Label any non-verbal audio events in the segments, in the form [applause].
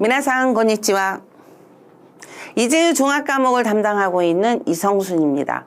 미나상 건니치와 이재유 종합 과목을 담당하고 있는 이성순입니다.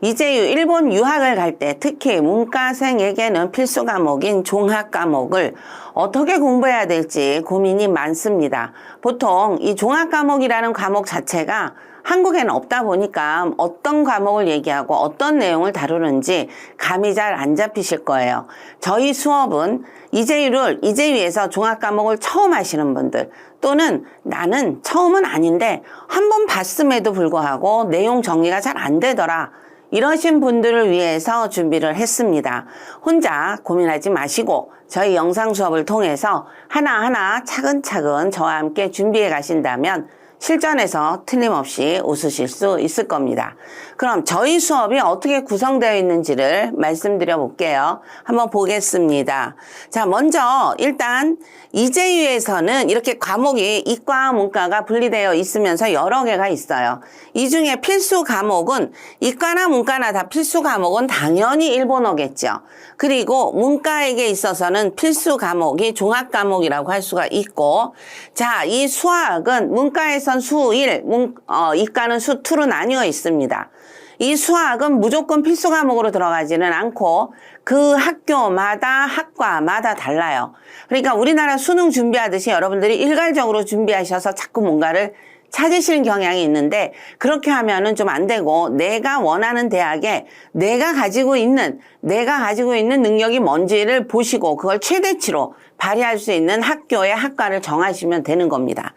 이재유 일본 유학을 갈 때 특히 문과생에게는 필수 과목인 종합 과목을 어떻게 공부해야 될지 고민이 많습니다. 보통 이 종합 과목이라는 과목 자체가 한국에는 없다 보니까 어떤 과목을 얘기하고 어떤 내용을 다루는지 감이 잘 안 잡히실 거예요. 저희 수업은 이재유를 이재유에서 종합 과목을 처음 하시는 분들 또는 나는 처음은 아닌데 한 번 봤음에도 불구하고 내용 정리가 잘 안 되더라. 이러신 분들을 위해서 준비를 했습니다. 혼자 고민하지 마시고 저희 영상 수업을 통해서 하나하나 차근차근 저와 함께 준비해 가신다면 실전에서 틀림없이 웃으실 수 있을 겁니다. 그럼 저희 수업이 어떻게 구성되어 있는지를 말씀드려 볼게요. 한번 보겠습니다. 자, 먼저 일단 이재유에서는 이렇게 과목이 이과, 문과가 분리되어 있으면서 여러 개가 있어요. 이 중에 필수 과목은 이과나 문과나 다 필수 과목은 당연히 일본어겠죠. 그리고 문과에게 있어서는 필수 과목이 종합 과목이라고 할 수가 있고 자, 이 수학은 문과에 선수 1, 문, 어, 이과는 수 2로 나뉘어 있습니다. 이 수학은 무조건 필수 과목으로 들어가지는 않고 그 학교마다 학과마다 달라요. 그러니까 우리나라 수능 준비하듯이 여러분들이 일괄적으로 준비하셔서 자꾸 뭔가를 찾으시는 경향이 있는데 그렇게 하면은 좀 안 되고 내가 원하는 대학에 내가 가지고 있는 내가 가지고 있는 능력이 뭔지를 보시고 그걸 최대치로 발휘할 수 있는 학교의 학과를 정하시면 되는 겁니다.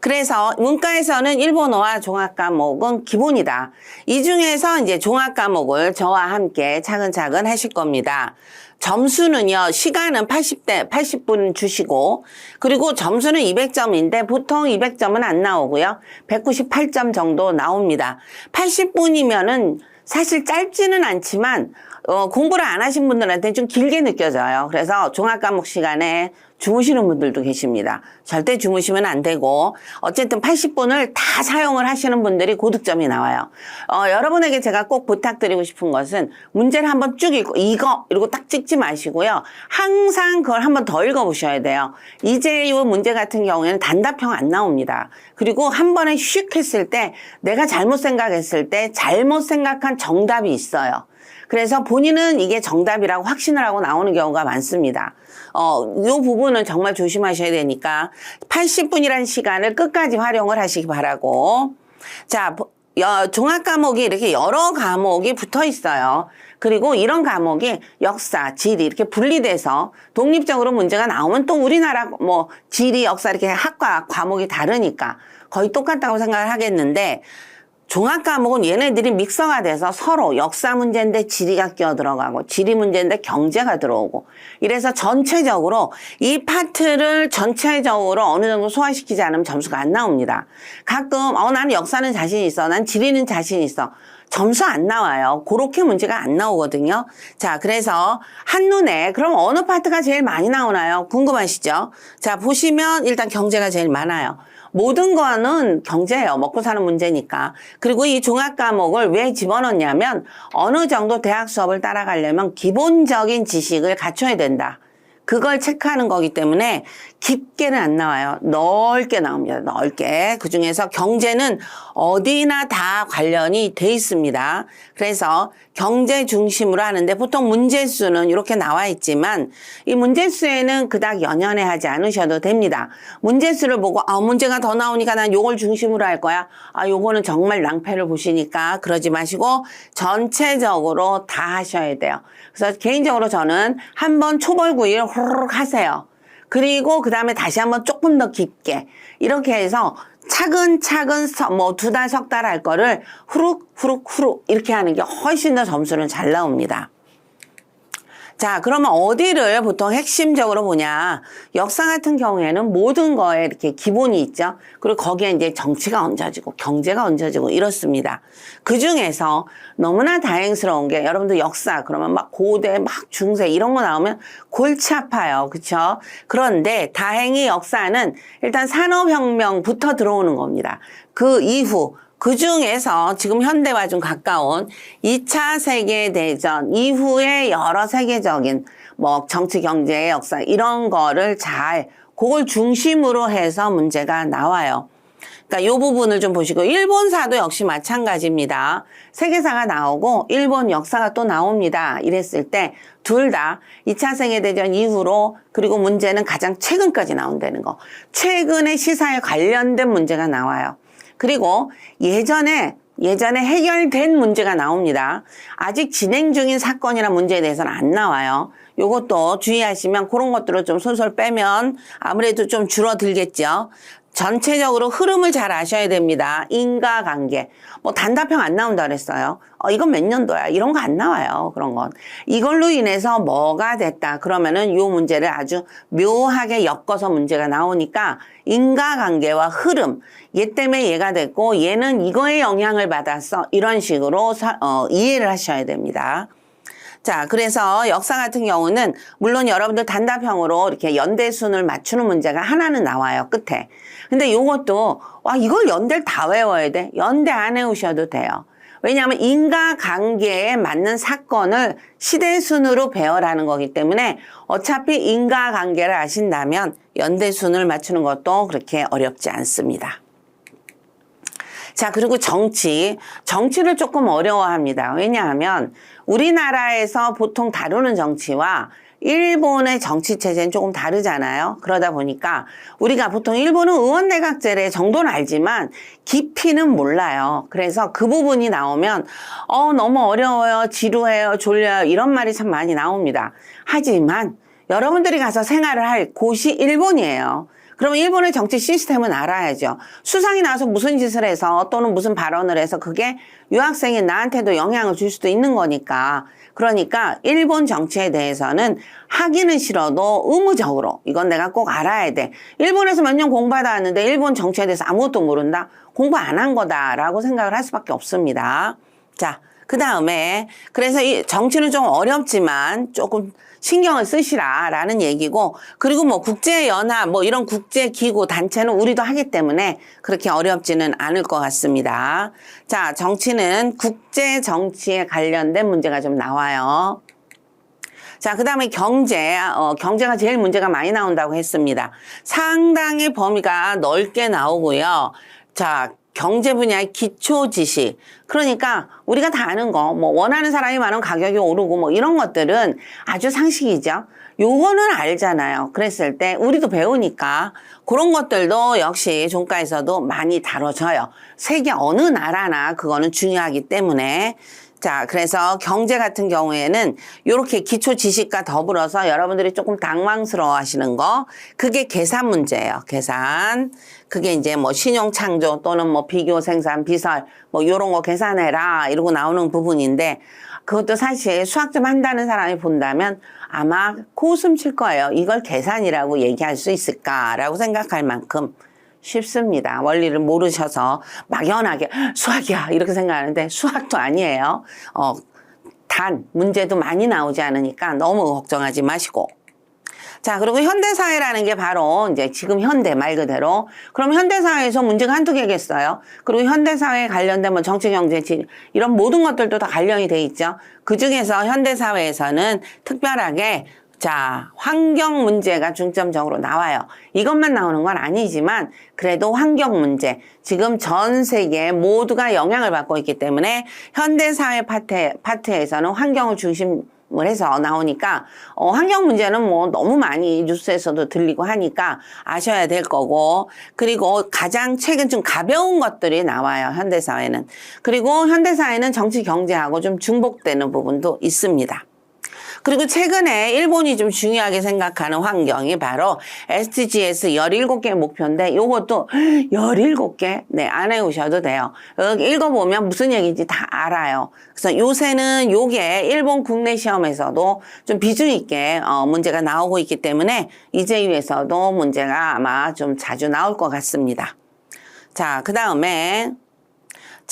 그래서 문과에서는 일본어와 종합 과목은 기본이다. 이 중에서 이제 종합 과목을 저와 함께 차근차근 하실 겁니다. 점수는요, 시간은 80대, 80분 주시고, 그리고 점수는 200점인데 보통 200점은 안 나오고요. 198점 정도 나옵니다. 80분이면은 사실 짧지는 않지만, 어, 공부를 안 하신 분들한테는 좀 길게 느껴져요. 그래서 종합 과목 시간에 주무시는 분들도 계십니다. 절대 주무시면 안 되고 어쨌든 80분을 다 사용을 하시는 분들이 고득점이 나와요. 어, 여러분에게 제가 꼭 부탁드리고 싶은 것은 문제를 한번 쭉 읽고 이거 이러고 딱 찍지 마시고요. 항상 그걸 한번 더 읽어보셔야 돼요. 이제요 문제 같은 경우에는 단답형 안 나옵니다. 그리고 한 번에 슉 했을 때 내가 잘못 생각했을 때 잘못 생각한 정답이 있어요. 그래서 본인은 이게 정답이라고 확신을 하고 나오는 경우가 많습니다. 어, 요 부분은 정말 조심하셔야 되니까 80분이라는 시간을 끝까지 활용을 하시기 바라고. 자, 종합 과목이 이렇게 여러 과목이 붙어 있어요. 그리고 이런 과목이 역사, 지리 이렇게 분리돼서 독립적으로 문제가 나오면 또 우리나라 뭐 지리, 역사 이렇게 학과 과목이 다르니까 거의 똑같다고 생각을 하겠는데 종합 과목은 얘네들이 믹서가 돼서 서로 역사 문제인데 지리가 끼어 들어가고 지리 문제인데 경제가 들어오고 이래서 전체적으로 이 파트를 전체적으로 어느 정도 소화시키지 않으면 점수가 안 나옵니다. 가끔 어 나는 역사는 자신 있어. 난 지리는 자신 있어. 점수 안 나와요. 그렇게 문제가 안 나오거든요. 자, 그래서 한눈에 그럼 어느 파트가 제일 많이 나오나요? 궁금하시죠? 자, 보시면 일단 경제가 제일 많아요. 모든 거는 경제예요. 먹고 사는 문제니까. 그리고 이 종합 과목을 왜 집어넣냐면 어느 정도 대학 수업을 따라가려면 기본적인 지식을 갖춰야 된다. 그걸 체크하는 거기 때문에 깊게는 안 나와요. 넓게 나옵니다. 넓게. 그 중에서 경제는 어디나 다 관련이 돼 있습니다. 그래서 경제 중심으로 하는데 보통 문제수는 이렇게 나와 있지만 이 문제수에는 그닥 연연해 하지 않으셔도 됩니다. 문제수를 보고 아, 문제가 더 나오니까 난 요걸 중심으로 할 거야. 아, 요거는 정말 낭패를 보시니까 그러지 마시고 전체적으로 다 하셔야 돼요. 그래서 개인적으로 저는 한번 초벌구이를 호로록 하세요. 그리고 그 다음에 다시 한번 조금 더 깊게 이렇게 해서 차근차근 뭐 두 달 석 달 할 거를 후룩 후룩 후룩 이렇게 하는 게 훨씬 더 점수는 잘 나옵니다. 자, 그러면 어디를 보통 핵심적으로 보냐. 역사 같은 경우에는 모든 거에 이렇게 기본이 있죠. 그리고 거기에 이제 정치가 얹어지고 경제가 얹어지고 이렇습니다. 그 중에서 너무나 다행스러운 게 여러분들 역사 그러면 막 고대 막 중세 이런 거 나오면 골치 아파요. 그쵸? 그런데 다행히 역사는 일단 산업혁명부터 들어오는 겁니다. 그 이후 그 중에서 지금 현대와 좀 가까운 2차 세계대전 이후의 여러 세계적인 뭐 정치, 경제, 역사 이런 거를 잘 그걸 중심으로 해서 문제가 나와요. 그러니까 이 부분을 좀 보시고 일본사도 역시 마찬가지입니다. 세계사가 나오고 일본 역사가 또 나옵니다. 이랬을 때 둘 다 2차 세계대전 이후로 그리고 문제는 가장 최근까지 나온다는 거. 최근의 시사에 관련된 문제가 나와요. 그리고 예전에 예전에 해결된 문제가 나옵니다. 아직 진행 중인 사건이나 문제에 대해서는 안 나와요. 요것도 주의하시면 그런 것들을 좀 솔솔 빼면 아무래도 좀 줄어들겠죠. 전체적으로 흐름을 잘 아셔야 됩니다. 인과관계. 뭐 단답형 안 나온다 그랬어요. 어, 이건 몇 년도야. 이런 거 안 나와요. 그런 건. 이걸로 인해서 뭐가 됐다. 그러면은 요 문제를 아주 묘하게 엮어서 문제가 나오니까 인과관계와 흐름. 얘 때문에 얘가 됐고 얘는 이거에 영향을 받았어. 이런 식으로 사- 어, 이해를 하셔야 됩니다. 자, 그래서 역사 같은 경우는 물론 여러분들 단답형으로 이렇게 연대순을 맞추는 문제가 하나는 나와요, 끝에. 근데 요것도, 와, 이걸 연대를 다 외워야 돼? 연대 안 외우셔도 돼요. 왜냐하면 인과관계에 맞는 사건을 시대순으로 배열하는 거기 때문에 어차피 인과관계를 아신다면 연대순을 맞추는 것도 그렇게 어렵지 않습니다. 자, 그리고 정치. 정치를 조금 어려워합니다. 왜냐하면 우리나라에서 보통 다루는 정치와 일본의 정치 체제는 조금 다르잖아요. 그러다 보니까 우리가 보통 일본은 의원 내각제의 정도는 알지만 깊이는 몰라요. 그래서 그 부분이 나오면 어 너무 어려워요, 지루해요, 졸려요 이런 말이 참 많이 나옵니다. 하지만 여러분들이 가서 생활을 할 곳이 일본이에요. 그러면 일본의 정치 시스템은 알아야죠. 수상이 나와서 무슨 짓을 해서 또는 무슨 발언을 해서 그게 유학생인 나한테도 영향을 줄 수도 있는 거니까. 그러니까 일본 정치에 대해서는 하기는 싫어도 의무적으로 이건 내가 꼭 알아야 돼. 일본에서 몇 년 공부하다 왔는데 일본 정치에 대해서 아무것도 모른다? 공부 안 한 거다라고 생각을 할 수밖에 없습니다. 자, 그 다음에 그래서 이 정치는 좀 어렵지만 조금 신경을 쓰시라라는 얘기고 그리고 뭐 국제연합 뭐 이런 국제기구 단체는 우리도 하기 때문에 그렇게 어렵지는 않을 것 같습니다. 자, 정치는 국제 정치에 관련된 문제가 좀 나와요. 자, 그 다음에 경제, 어, 경제가 제일 문제가 많이 나온다고 했습니다. 상당히 범위가 넓게 나오고요. 자, 경제 분야의 기초 지식. 그러니까 우리가 다 아는 거, 뭐 원하는 사람이 많으면 가격이 오르고 뭐 이런 것들은 아주 상식이죠. 요거는 알잖아요. 그랬을 때 우리도 배우니까 그런 것들도 역시 종가에서도 많이 다뤄져요. 세계 어느 나라나 그거는 중요하기 때문에 자, 그래서 경제 같은 경우에는 이렇게 기초 지식과 더불어서 여러분들이 조금 당황스러워 하시는 거, 그게 계산 문제예요. 계산. 그게 이제 뭐 신용 창조 또는 뭐 비교 생산, 비설, 뭐 요런 거 계산해라. 이러고 나오는 부분인데, 그것도 사실 수학 좀 한다는 사람이 본다면 아마 코웃음 칠 거예요. 이걸 계산이라고 얘기할 수 있을까라고 생각할 만큼 쉽습니다. 원리를 모르셔서 막연하게 수학이야 이렇게 생각하는데 수학도 아니에요. 어, 단 문제도 많이 나오지 않으니까 너무 걱정하지 마시고. 자, 그리고 현대사회라는 게 바로 이제 지금 현대 말 그대로. 그럼 현대사회에서 문제가 한두 개겠어요. 그리고 현대사회에 관련된 뭐 정치, 경제, 지 이런 모든 것들도 다 관련이 돼 있죠. 그 중에서 현대사회에서는 특별하게 자, 환경 문제가 중점적으로 나와요. 이것만 나오는 건 아니지만 그래도 환경 문제. 지금 전 세계 모두가 영향을 받고 있기 때문에 현대 사회 파트, 파트에서는 환경을 중심 을 해서 나오니까 어, 환경 문제는 뭐 너무 많이 뉴스에서도 들리고 하니까 아셔야 될 거고 그리고 가장 최근 좀 가벼운 것들이 나와요 현대사회는 그리고 현대사회는 정치 경제하고 좀 중복되는 부분도 있습니다. 그리고 최근에 일본이 좀 중요하게 생각하는 환경이 바로 SDGs 17개 목표인데 요것도 [gasps] 17개 네, 안 외우셔도 돼요. 읽어보면 무슨 얘기인지 다 알아요. 그래서 요새는 요게 일본 국내 시험에서도 좀 비중 있게 어, 문제가 나오고 있기 때문에 이제유에서도 문제가 아마 좀 자주 나올 것 같습니다. 자, 그 다음에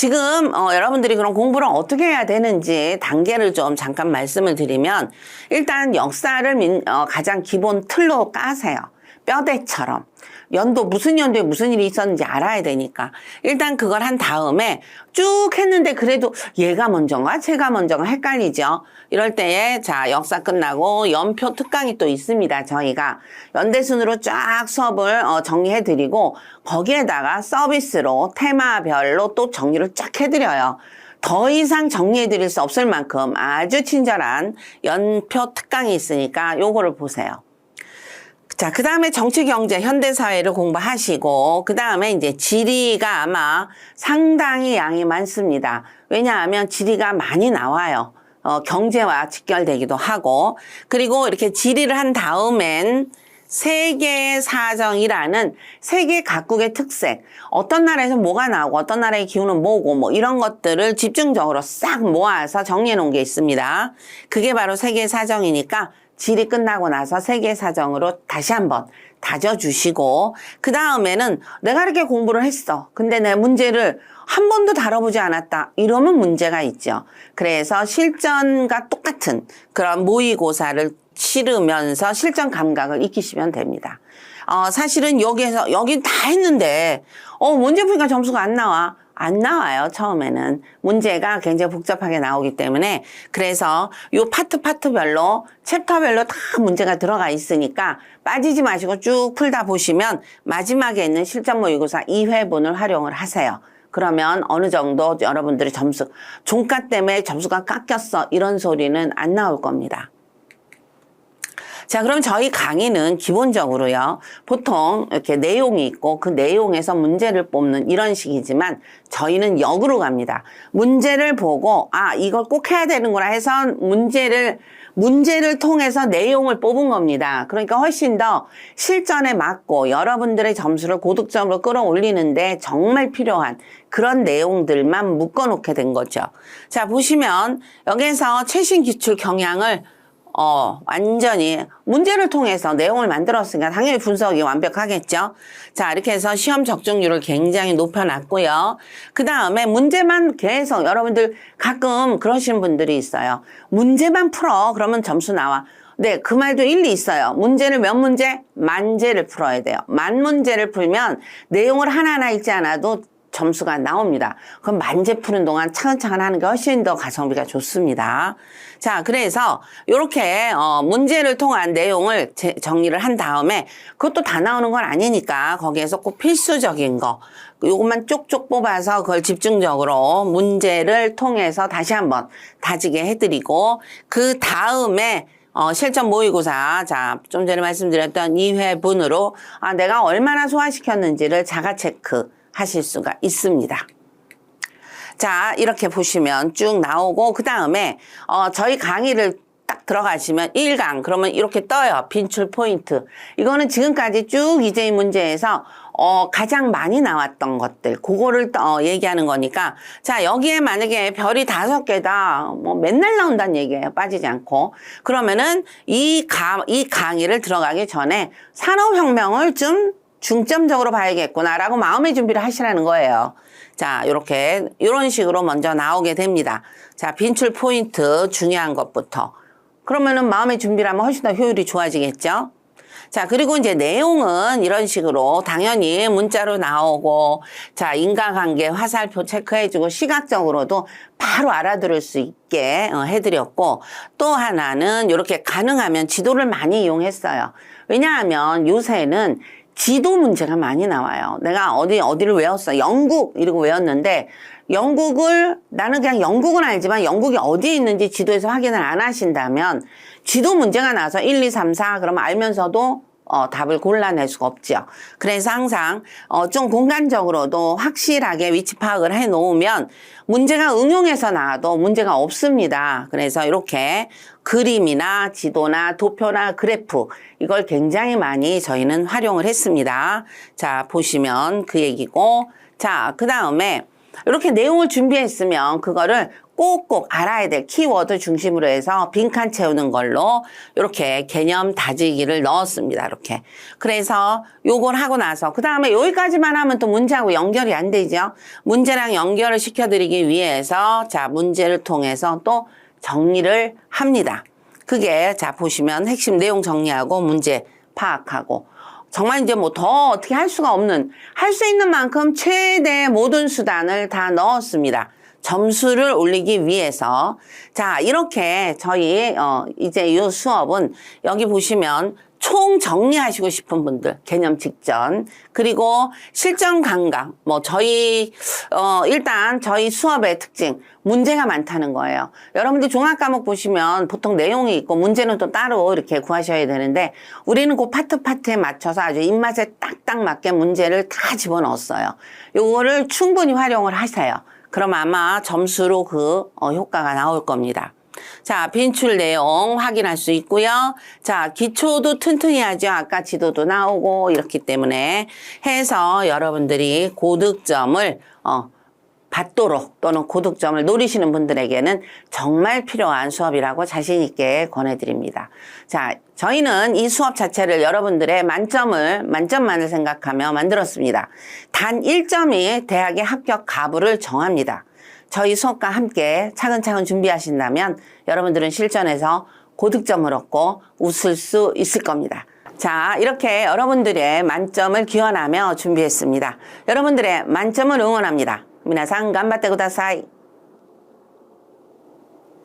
지금 어, 여러분들이 그런 공부를 어떻게 해야 되는지 단계를 좀 잠깐 말씀을 드리면 일단 역사를 민- 어, 가장 기본 틀로 까세요. 뼈대처럼. 연도 무슨 연도에 무슨 일이 있었는지 알아야 되니까 일단 그걸 한 다음에 쭉 했는데 그래도 얘가 먼저인가 제가 먼저인가 헷갈리죠. 이럴 때에 자 역사 끝나고 연표 특강이 또 있습니다. 저희가 연대 순으로 쫙 수업을 어, 정리해 드리고 거기에다가 서비스로 테마별로 또 정리를 쫙 해드려요. 더 이상 정리해 드릴 수 없을 만큼 아주 친절한 연표 특강이 있으니까 요거를 보세요. 자, 그 다음에 정치, 경제, 현대사회를 공부하시고, 그 다음에 이제 지리가 아마 상당히 양이 많습니다. 왜냐하면 지리가 많이 나와요. 어, 경제와 직결되기도 하고, 그리고 이렇게 지리를 한 다음엔 세계 사정이라는 세계 각국의 특색, 어떤 나라에서 뭐가 나오고 어떤 나라의 기후는 뭐고 뭐 이런 것들을 집중적으로 싹 모아서 정리해 놓은 게 있습니다. 그게 바로 세계 사정이니까 질이 끝나고 나서 세계 사정으로 다시 한번 다져주시고 그 다음에는 내가 이렇게 공부를 했어. 근데 내 문제를 한 번도 다뤄보지 않았다. 이러면 문제가 있죠. 그래서 실전과 똑같은 그런 모의고사를 치르면서 실전 감각을 익히시면 됩니다. 어, 사실은 여기에서, 여긴 다 했는데, 어, 문제 푸니까 점수가 안 나와. 안 나와요, 처음에는. 문제가 굉장히 복잡하게 나오기 때문에. 그래서 요 파트 파트별로, 챕터별로 다 문제가 들어가 있으니까 빠지지 마시고 쭉 풀다 보시면 마지막에 있는 실전 모의고사 2회분을 활용을 하세요. 그러면 어느 정도 여러분들의 점수, 종가 때문에 점수가 깎였어. 이런 소리는 안 나올 겁니다. 자, 그럼 저희 강의는 기본적으로요. 보통 이렇게 내용이 있고 그 내용에서 문제를 뽑는 이런 식이지만 저희는 역으로 갑니다. 문제를 보고 아, 이걸 꼭 해야 되는구나 해서 문제를 문제를 통해서 내용을 뽑은 겁니다. 그러니까 훨씬 더 실전에 맞고 여러분들의 점수를 고득점으로 끌어올리는데 정말 필요한 그런 내용들만 묶어 놓게 된 거죠. 자, 보시면 여기에서 최신 기출 경향을 어, 완전히 문제를 통해서 내용을 만들었으니까 당연히 분석이 완벽하겠죠. 자, 이렇게 해서 시험 적중률을 굉장히 높여놨고요. 그 다음에 문제만 계속 여러분들 가끔 그러시는 분들이 있어요. 문제만 풀어. 그러면 점수 나와. 네, 그 말도 일리 있어요. 문제를 몇 문제? 만제를 풀어야 돼요. 만 문제를 풀면 내용을 하나하나 읽지 않아도 점수가 나옵니다. 그럼 만제 푸는 동안 차근차근 하는 게 훨씬 더 가성비가 좋습니다. 자, 그래서 이렇게 어, 문제를 통한 내용을 제, 정리를 한 다음에 그것도 다 나오는 건 아니니까 거기에서 꼭 필수적인 거 요것만 쪽쪽 뽑아서 그걸 집중적으로 문제를 통해서 다시 한번 다지게 해드리고 그 다음에 어, 실전 모의고사, 자, 좀 전에 말씀드렸던 2회분으로, 아, 내가 얼마나 소화시켰는지를 자가 체크 하실 수가 있습니다. 자, 이렇게 보시면 쭉 나오고, 그 다음에, 어, 저희 강의를 딱 들어가시면 1강, 그러면 이렇게 떠요. 빈출 포인트. 이거는 지금까지 쭉 이재희 문제에서 어, 가장 많이 나왔던 것들, 그거를 어, 얘기하는 거니까. 자, 여기에 만약에 별이 다섯 개다, 뭐 맨날 나온다는 얘기예요. 빠지지 않고. 그러면은 이 강, 이 강의를 들어가기 전에 산업혁명을 좀 중점적으로 봐야겠구나라고 마음의 준비를 하시라는 거예요. 자, 요렇게, 요런 식으로 먼저 나오게 됩니다. 자, 빈출 포인트 중요한 것부터. 그러면은 마음의 준비를 하면 훨씬 더 효율이 좋아지겠죠? 자, 그리고 이제 내용은 이런 식으로 당연히 문자로 나오고, 자, 인과관계 화살표 체크해주고, 시각적으로도 바로 알아들을 수 있게 어, 해드렸고, 또 하나는 이렇게 가능하면 지도를 많이 이용했어요. 왜냐하면 요새는 지도 문제가 많이 나와요. 내가 어디, 어디를 외웠어. 영국, 이러고 외웠는데, 영국을, 나는 그냥 영국은 알지만 영국이 어디에 있는지 지도에서 확인을 안 하신다면, 지도 문제가 나서 1, 2, 3, 4, 그러면 알면서도 어, 답을 골라낼 수가 없죠. 그래서 항상 어, 좀 공간적으로도 확실하게 위치 파악을 해 놓으면 문제가 응용해서 나와도 문제가 없습니다. 그래서 이렇게 그림이나 지도나 도표나 그래프 이걸 굉장히 많이 저희는 활용을 했습니다. 자, 보시면 그 얘기고 자, 그 다음에 이렇게 내용을 준비했으면 그거를 꼭꼭 알아야 될 키워드 중심으로 해서 빈칸 채우는 걸로 이렇게 개념 다지기를 넣었습니다. 이렇게. 그래서 요걸 하고 나서 그 다음에 여기까지만 하면 또 문제하고 연결이 안 되죠. 문제랑 연결을 시켜드리기 위해서 자 문제를 통해서 또 정리를 합니다. 그게 자 보시면 핵심 내용 정리하고 문제 파악하고 정말 이제 뭐 더 어떻게 할 수가 없는 할 수 있는 만큼 최대 모든 수단을 다 넣었습니다. 점수를 올리기 위해서 자 이렇게 저희 어 이제 이 수업은 여기 보시면 총 정리하시고 싶은 분들 개념 직전 그리고 실전 감각 뭐 저희 어 일단 저희 수업의 특징 문제가 많다는 거예요. 여러분들 종합 과목 보시면 보통 내용이 있고 문제는 또 따로 이렇게 구하셔야 되는데 우리는 그 파트 파트에 맞춰서 아주 입맛에 딱딱 맞게 문제를 다 집어넣었어요. 요거를 충분히 활용을 하세요. 그럼 아마 점수로 그 어, 효과가 나올 겁니다. 자, 빈출 내용 확인할 수 있고요. 자, 기초도 튼튼히 하죠. 아까 지도도 나오고 이렇기 때문에 해서 여러분들이 고득점을 어, 받도록 또는 고득점을 노리시는 분들에게는 정말 필요한 수업이라고 자신 있게 권해드립니다. 자, 저희는 이 수업 자체를 여러분들의 만점을 만점만을 생각하며 만들었습니다. 단 1점이 대학의 합격 가부를 정합니다. 저희 수업과 함께 차근차근 준비하신다면 여러분들은 실전에서 고득점을 얻고 웃을 수 있을 겁니다. 자, 이렇게 여러분들의 만점을 기원하며 준비했습니다. 여러분들의 만점을 응원합니다. 미나상 간바테 구다사이.